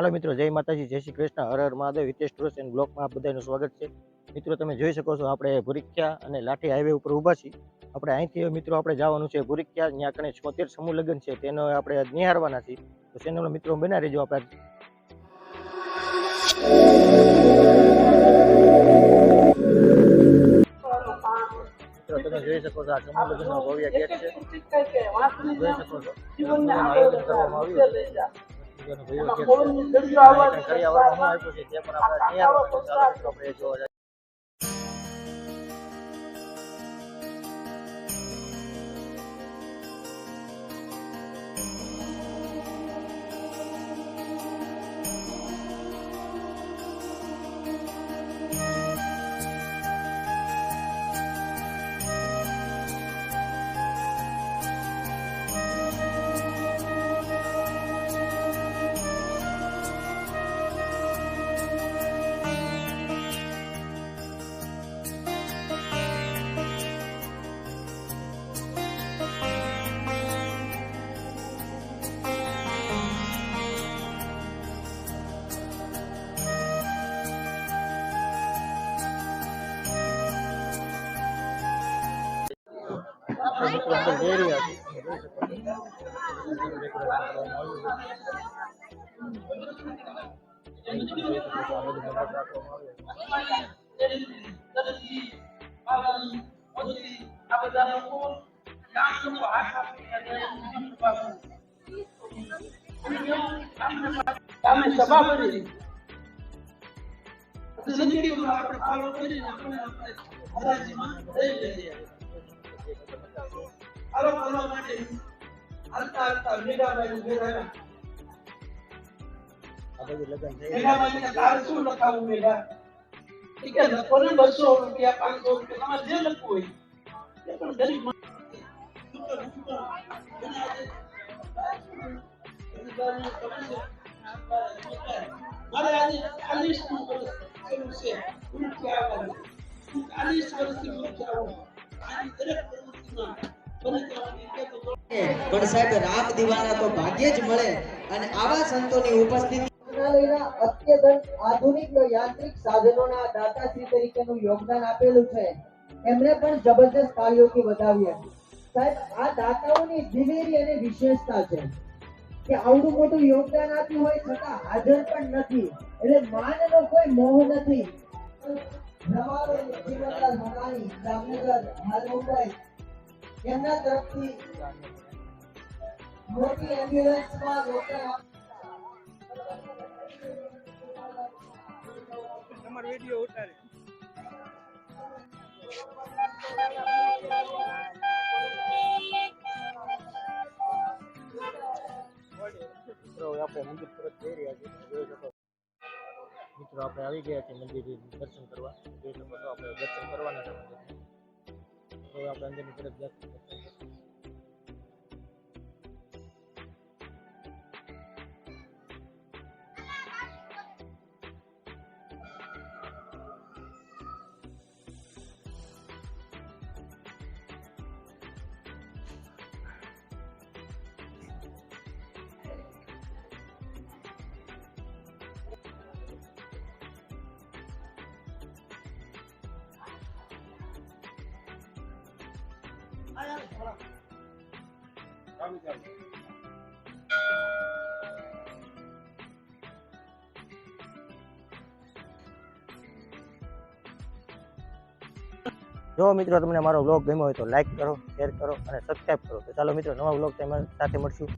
હાલો મિત્રો, જય માતાજી, જય શ્રી કૃષ્ણ. હર હર મહાદેવ, હિતેશ ટુરિસ્ટ એન્ડ બ્લોકમાં આપ બધાનું સ્વાગત છે. મિત્રો, તમે જોઈ શકો છો, આપણે ભુરિક્યા અને લાઠી હાઈવે ઉપર ઊભા છીએ. આપણે અહીંથી મિત્રો, આપણે જવાનું છે ભુરિક્યા ત્યાં કણે છોતેર સમૂહ લગ્ન છે, તેનો આપણે નિહારવાના છીએ. તો ચેનલના મિત્રો બના રહેજો આપણે તમે જોઈ શકો છો, આ સમૂહ લગ્નનો ભવ્ય ગેટ છે. જોઈ શકો છો ભવ્ય છે આપ્યું તે પણ આપણે આપણે જોવા જઈએ. તો મિત્રો અંદર જઈ રહ્યા છીએ. તમે જોઈ શકો છો. decoration કરવામાં આવ્યું છે. જોઈ શકો છો આ બધું મંડપ રાખવામાં આવ્યું. છે. અમે સભા ભરી જિંદગીમાં આપણે ફોલો કરીને આપણે આપણે હરાજીમાં લઈ લઈએ આરોપ કરવા માટે હાલતા હાલતા મીરાબાઈ ઊભી રહ્યા મીરાબાઈને તારે શું લખાવું ઠીક છે લખો ને બસો રૂપિયા પાંચસો રૂપિયા તમારે જે લખવું હોય. એ પણ ગરીબ મારે આજે ચાલીસનું વર્ષ થયેલું છે. ઉલટી આવવાનું ચાલીસ વર્ષથી ઉલટી આવું? આની દરેક પણ સાહેબ રામ દીવાના તો ભાગ્યે જ મળે અને આવા સંતોની ઉપસ્થિતિ અત્યંત આધુનિક યાંત્રિક સાધનોના દાતાશ્રી તરીકેનું યોગદાન આપેલું છે. એમણે પણ જબરજસ્ત કાર્યોથી વધાવ્યા સાહેબ, આ દાતાઓની દિલેરી અને વિશેષતા છે કે આવડું મોટું યોગદાન આપ્યું હોય છતાં હાજર પણ નથી. એટલે માનનો કોઈ મોહ નથી. રમાડો જીવનલાલ મકાણી જામનગર, હાલ મુંબઈ એમના તરફથી મોટી એમ્બ્યુલન્સમાં લોકલ મિત્રો હવે આપણે મંદિર તરફ જઈ રહ્યા છીએ. મિત્રો આપણે આવી ગયા છીએ મંદિર દર્શન કરવા. તો હવે આપણે અંદરની તરફ જશું જો મિત્રો તમને મારો વ્લોગ ગમ્યો હોય તો લાઈક કરો શેર કરો અને સબસ્ક્રાઈબ કરો. તો ચાલો મિત્રો, નવા તમારી સાથે મળશું.